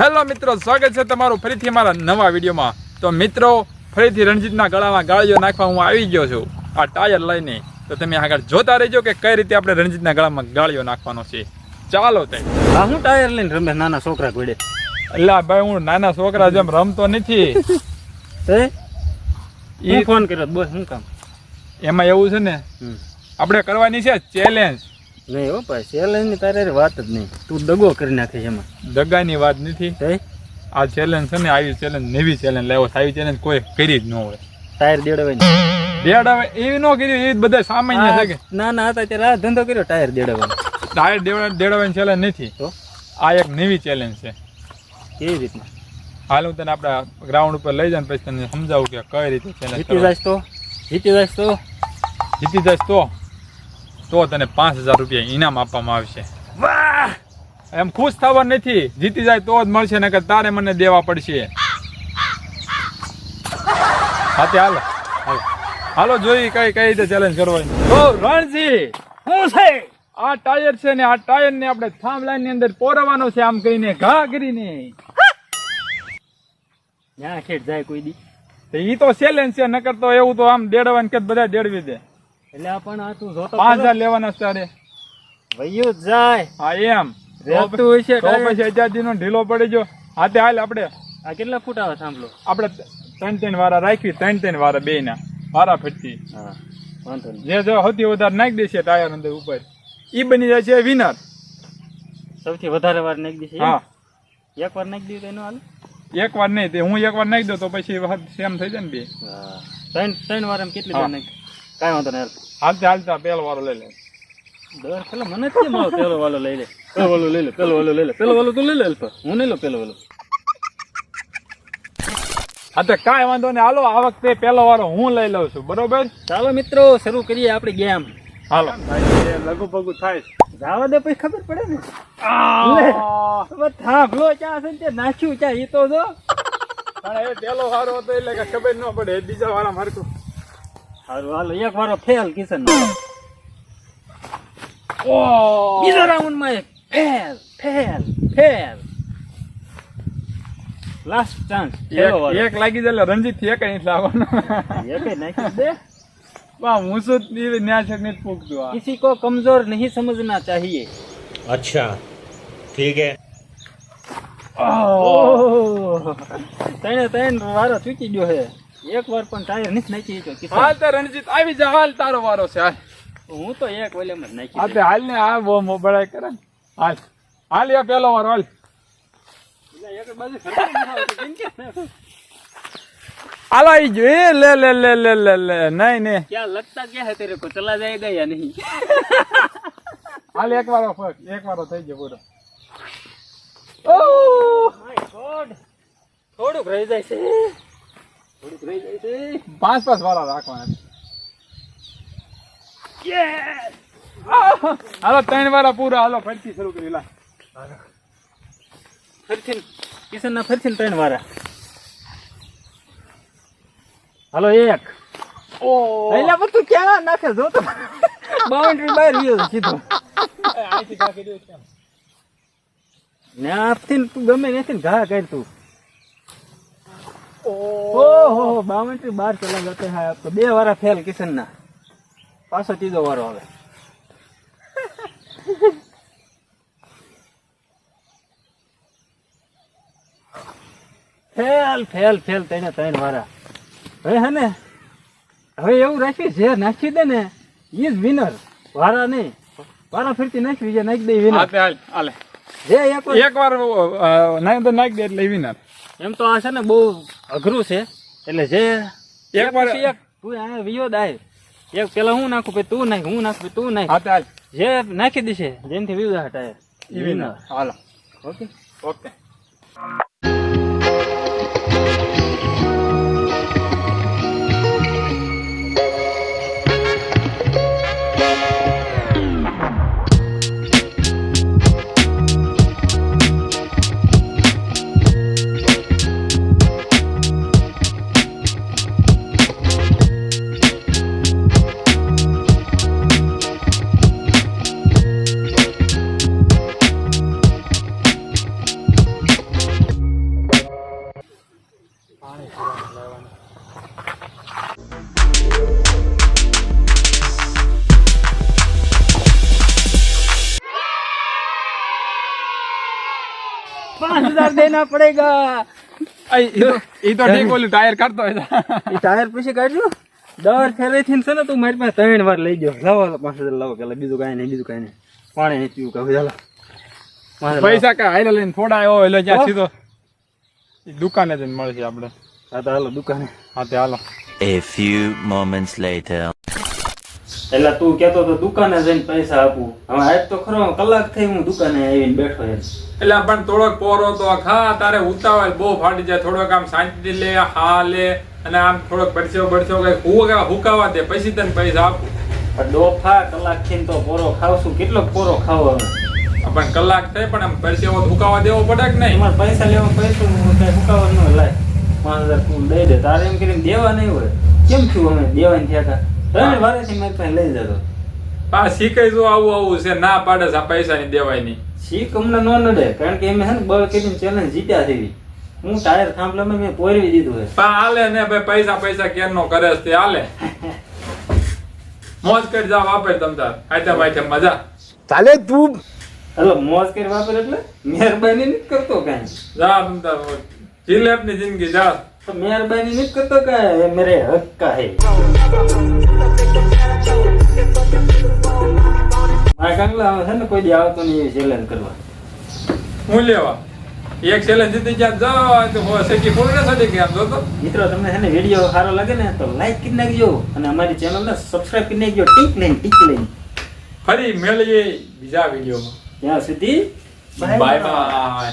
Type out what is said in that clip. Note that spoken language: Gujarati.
હેલો મિત્રો સ્વાગત છે તમારું ફરીથી મારા નવા વિડીયોમાં. તો મિત્રો ફરીથી રણજીતના ગળામાં ગાળીઓ નાખવા હું આવી ગયો છું. આ ટાયર લઈને. તો તમે આગળ જોતા રહેજો કે કઈ રીતે આપણે રણજીતના ગળામાં ગાળીઓ નાખવાનો છે. ચાલો તે. હું ટાયર લઈને રમે નાના છોકરા ઘોડે એટલે ભાઈ હું નાના છોકરા જેમ રમતો નથી. હું? ફોન કર્યો બોલ શું કામ? એમાં એવું છે ને. આપણે કરવાની છે ચેલેન્જ નહીં હો ભાઈ ચેલેન્જની તારે વાત જ નહીં. તું દગો કરી નાખે છે એમાં. દગાની વાત નથી. આ ચેલેન્જ છે ને આવી ચેલેન્જ નવી ચેલેન્જ લાવ્યો આવી ચેલેન્જ કોઈ કરી જ ન હોય. ટાયર દેડવાની. દેડાવે એવી ન કર્યું એ બધા સામાન્ય છે કે. ના ના હતા ત્યારે આ ધંધો કર્યો ટાયર દેડવાનો. ટાયર દેવડા દેડવાની ચેલેન્જ નથી. તો? આ એક નવી ચેલેન્જ છે. કેવી રીતના? હાલ હું તને આપણા ગ્રાઉન્ડ ઉપર લઈ જાય પછી તને સમજાવું કે કઈ રીતે ચેલેન્જ જીતી જાય તો? જીતી જાય તો? જીતી જાય તો? તો તને પાંચ હજાર રૂપિયા ઇનામ આપવામાં આવશે. વાહ એમ ખુશ થવા નથી. જીતી જાય તો જ મળશે નકર તારે મને દેવા પડશે. હા તે હાલો. હાલો. હાલો જોઈ કઈ કઈ રીતે ચેલેન્જ કરવાની. તો રણજી શું છે? આ ટાયર છે ને આ ટાયર ને આપણે થામ લાઈનની અંદર પોરવાનો છે આમ કરીને ઘા કરીને ના ખેડ જાય કોઈ દી. તો ઈ તો ચેલેન્જ છે નકર તો એવું તો આમ દેડવાનું કે બધા દેડવી દે. એટલે પણ આ તું જોતો પાંચ હજાર લેવાના તારે. વયું જ જાય. હા એમ. રહેતું હશે તો પછી નો ઢીલો પડી ગયો. હાથે હાલ આપણે. આ કેટલા ફૂટ આવે સાંભળો? આપણે ત્રણ ત્રણ વારા રાખવી ત્રણ ત્રણ વારા બે ના વારા ફટતી જે જો સૌથી વધારે નાખી દેશે ટાયર અંદર ઉપર. ઈ બની જાય છે વિનર સૌથી વધારે વાર નાખી દેશે હા. એક વાર નાખી દીધું એનો હાલ? એક વાર નહીં હું એક વાર નાખી દઉં તો પછી સેમ થઈ જાય ને બે. ત્રણ ત્રણ વાર કેટલી વાર નાખી? કાંઈ વાંધો નહીં હાલ. હાલતા હાલતા પેલો વાળો લઈ લે. દર પેલો મને જ કેમ આવો પેલો વાળો લઈ લે? પેલો વાળો લઈ લે પેલો વાલો લઈ લે. પેલો વાળો તું લઈ લે અલ્પા. હું નહીં લો પેલો વાળો હા તો કાંઈ વાંધો નહીં. હાલો આ વખતે પેલો વાળો હું લઈ લઉં છું. બરોબર? ચાલો મિત્રો શરૂ કરીએ આપણે ગેમ. હાલો. લઘુ ભગુ થાય જાવા દે પછી ખબર પડે ને? થાંભલો ચા છે ને તે નાખ્યું ચા એ તો જો. પણ એ પેલો વારો હતો એટલે ખબર ન પડે બીજા વાળા મારતું હારું હાલો એક વારો ફેલ કિશન ઓ. બીજો રાઉન્ડમાં એક. Fail fail fail. Last chance એક લાગી જાય રણજીતથી એક નહીં લાવવાનો. એક નાખી દે બા હું શું ન્યાસક ને પૂછતો કિસી કો કમજોર નહીં સમજના ચાહીએ. અચ્છા ઠીક હે. ઓહ. તને તને વારો ચૂકી ગયો હે એક વાર પણ ટાયર નથી નાખી હાલ તો રણજીત આવી જા હાલ તારો વારો છે હાલ. હું તો એક ઓલે માં નાખી આપણે હાલ ને આ બહુ મોબાઈલ કરે હાલ. હાલ એ પેલો વારો હાલ. આલો ઈ જો. એ લે લે લે લે લે લે નહીં નહીં ક્યાં લગતા કે હે તેરે કો ચલા જાયેગા યા નહીં હાલ એક વાર ફક એક વારો થઈ ગયો પૂરો. ઓ માય ગોડ થોડુંક રહી જાય છે. પાંચ પાંચ વાળા રાખવાના! હાલો ત્રણ વાળા પૂરા. હાલો ફરીથી શરૂ કરી લા ફરીથી કિશન ના ફરીથી ત્રણ વાળા. હાલો એક. ઓ! પહેલા પર તું ક્યાં નાખે? જો તો. બાઉન્ડ્રી બહાર રહ્યો સીધો. કાકી છું. તું ગમે નથી ઘા કર તું. ઓહો. બાઉન્ડ્રી બાર ચલા જતે હા આપ તો બે વારા ફેલ કિશન ના પાછો ત્રીજો વારો આવે. ફેલ ફેલ ફેલ તને ત્રણ વારા. હવે હે ને હવે એવું રાખી જે નાખી દે ને ઈ જ વિનર વારા નહીં. વારા ફરતી નાખી જે નાખી દે હા વિનર હાલ હાલે જે એક વાર એક વાર નાઈ નાખી દે એટલે વિનર એમ તો આ છે ને બહુ અઘરું છે. એટલે જે એક પછી એક. તું આ વિયો દાય. એક પેલા હું નાખું પછી તું નાખ હું નાખું તું નાખ. જે નાખી દેશે જેનથી વિયો હટાય. હાલો. ઓકે. ઓકે. पाँच हजार देना पड़ेगा એ તો એ તો ઠીક ઓલું ટાયર કાઢતો હોય એ ટાયર પછી કાઢજો દર ફેરેથી છે ને તું મારી પાસે ત્રણ વાર લઈ ગયો લાવો હાલો પાંચ હજાર લાવો કે બીજું કાંઈ નહીં બીજું કાંઈ નહીં પાણી નહીં પીવું કહું ચાલો મારે લાવો. પૈસા કા હાઈલા લઈને થોડા આવ્યો એટલે જ્યાં હો. સીધો ઈ દુકાને જઈને મળશે આપણે હા તો હાલો દુકાને હા તે હાલો A few moments later. એટલે તું કેતો તો દુકાને જઈને પૈસા આપું. હવે આજ તો ખરો કલાક થઈ હું દુકાને આવીને બેઠો એમ. એટલે પણ થોડોક પોરો તો ખા તારે ઉતાવળ બહુ ફાટી જાય. થોડોક આમ શાંતિ લે હા લે અને આમ થોડોક પરસ્યો બરસ્યો કઈ હુકા હુકાવા દે પછી તને પૈસા આપું. પણ ડોફા કલાક થઈને તો પોરો ખાવશું કેટલો પોરો ખાવો હવે. પણ કલાક થાય પણ આમ પરસેવો હુકાવા દેવો પડે કે નહીં? મારે પૈસા લેવા પૈસા કઈ હુકાવા ન લાય પાંચ હજાર તું દઈ દે. તારે એમ કરીને દેવા નહીં હોય. કેમ થયું અમે દેવાની થયા હતા ત્રણ વર્ષથી મારી પાસે લઈ જતો. પા શીખાય જો આવું આવું છે? ના પાડે આ પૈસા ની દેવાય નહીં શીખ અમને નો નડે કારણ કે એમ છે બળ કરીને ચેલેન્જ જીત્યા છે હું ટાયર થાંભલામાં મેં પોરવી દીધું પા હાલે ને ભાઈ પૈસા પૈસા કેમ નો કરે તે હાલે. મોજ કરી જા વાપર તમતાર આઈટમ આઈટમ મજા. ચાલે તું. હલો મોજ કરી વાપર એટલે? મહેરબાની નથી કરતો કાંઈ. જા તમતાર જીલેબની જિંદગી જા. મહેરબાની નથી કરતો કે મેરે હક કા હે? મારા કાંગલા છે ને કોઈ દી આવતો નહીં ચેલેન્જ કરવા. હું લેવા? એક ચેલેન્જ જીતી ગયા જાઓ તો સેકી પૂરી ન થતી કે આમ જો તો મિત્રો તમને છે ને વીડિયો સારો લાગે ને તો લાઈક કરી નાખજો અને અમારી ચેનલને સબસ્ક્રાઇબ કરી નાખજો. ટીક લઈને ટીક લઈને. ફરી મળીએ બીજા વિડીયોમાં. ત્યાં સુધી બાય બાય